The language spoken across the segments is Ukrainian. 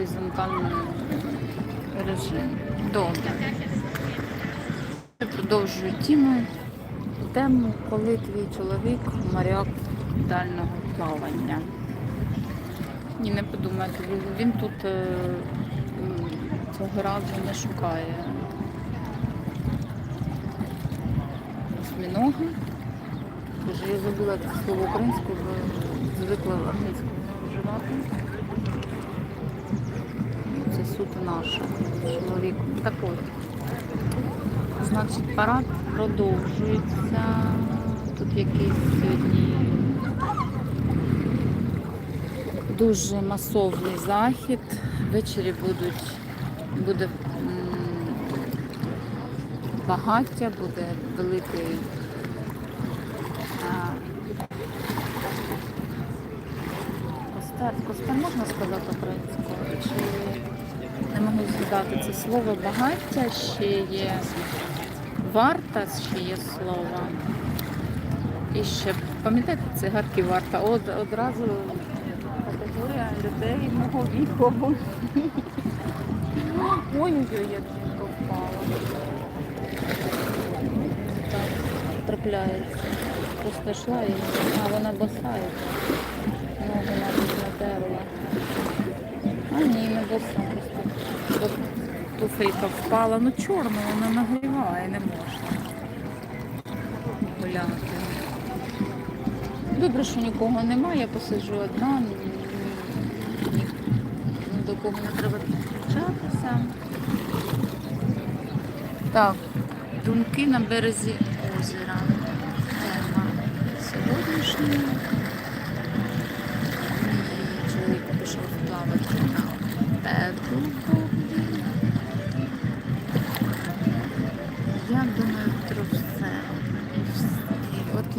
горизонтальний режим. Добре. Продовжую тему. Тему, коли твій чоловік моряк дальнього плавання. Ні, не подумайте, він, тут е, цього разу не шукає. Боже, я забула це слово українською, бо звикла англійською вживати. Суто наше чоловік. Так от. Значить, парад продовжується. Тут якийсь сьогодні дуже масовний захід. Ввечері будуть, буде багаття, буде великий костер. Костер можна сказати українською? Чи не можу згадати це слово багаття, ще є варта, ще є слово. І ще пам'ятаєте, цигарки варта. От одразу категорія людей мого віку. Ой-ой-ой, як жінка впала. Так, трапляється. Просто йшла і а вона босається. Ногу навіть натерла. А ні, не боса, просто от туфелька впала. Ну чорно, вона нагріває, не можна гуляти. Добре, що нікого немає, я посиджу одна, ні, до кого не треба підключатися. Так, думки на березі озера. Тема сьогоднішня. Мій чоловік пішов плавати на теплу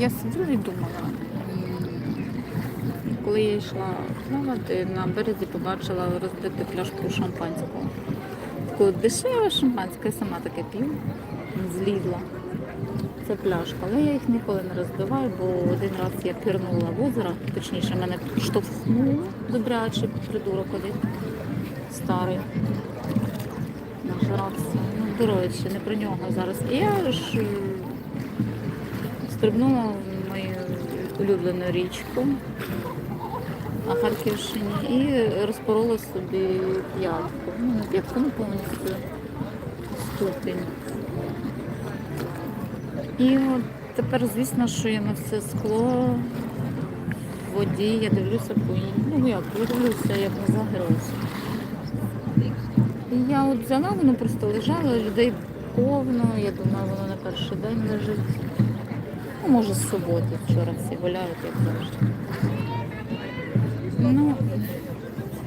я сиділа і думала. Коли я йшла плавати, на березі побачила розбиту пляшку шампанського. Таку дешеве шампанське, я сама таке п'ю, злізла. Це пляшка, але я їх ніколи не розбиваю, бо один раз я пірнула в озеро, точніше мене штовхнув добрячий придурок один старий. Нажирався. Ну, до речі, не про нього зараз. Я ж стрибнула в мою улюблену річку на Харківщині і розпорола собі п'ятку. Ну, не п'ятку, ну повністю ступінь. І от тепер, звісно, що я на все скло в воді, я дивлюся по Ну як, я дивлюся, як на загрозу. Я от взяла, воно просто лежало, людей повно, я думаю, воно на перший день лежить. Ну, може, з суботи вчора всі гуляють, як завжди. Ну,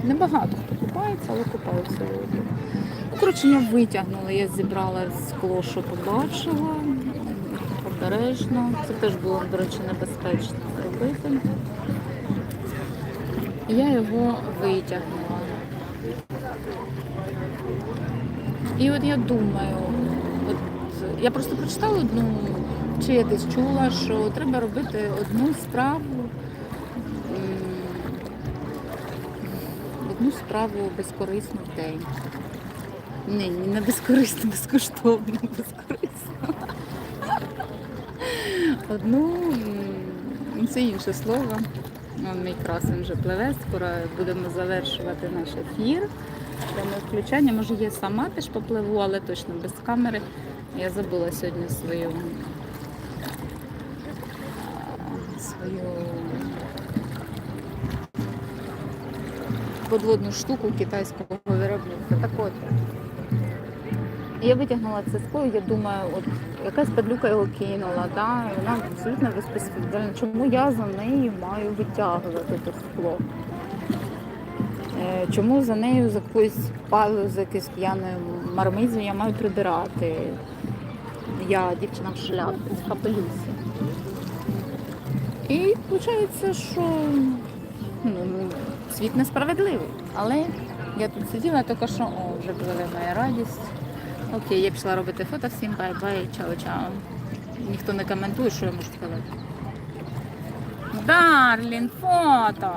небагато хто купається, але купаються люди. Ну, коротше, я витягнула, я зібрала скло, що побачила, обережно. Це теж було, до речі, небезпечно робити. Я його витягнула. І от я думаю, от я просто прочитала одну, чи я десь чула, що треба робити одну справу, одну справу безкорисну в день. Ні, не безкорисно, безкоштовно, безкорисно. Одну, це інше слово. Мій красень вже пливе, скоро будемо завершувати наш ефір. Включання. Може, я сама теж попливу, але точно без камери. Я забула сьогодні свою а, свою подводну штуку китайського виробництва. Так от. Я витягнула це скло, я думаю, от якась падлюка його кинула, да? вона абсолютно безпосередньо. Чому я за нею маю витягувати це скло? Е, Чому за нею за якоюсь палою, за якоюсь п'яною мармизою я маю прибирати? Я дівчина в шляпі, в капелюсі. І виходить, що ну, світ несправедливий. Але я тут сиділа, тільки що о, вже пливе моя радість. Окей, я пішла робити фото, всім бай-бай, чао-чао. Ніхто не коментує, що я можу сказати. Дарлін, фото!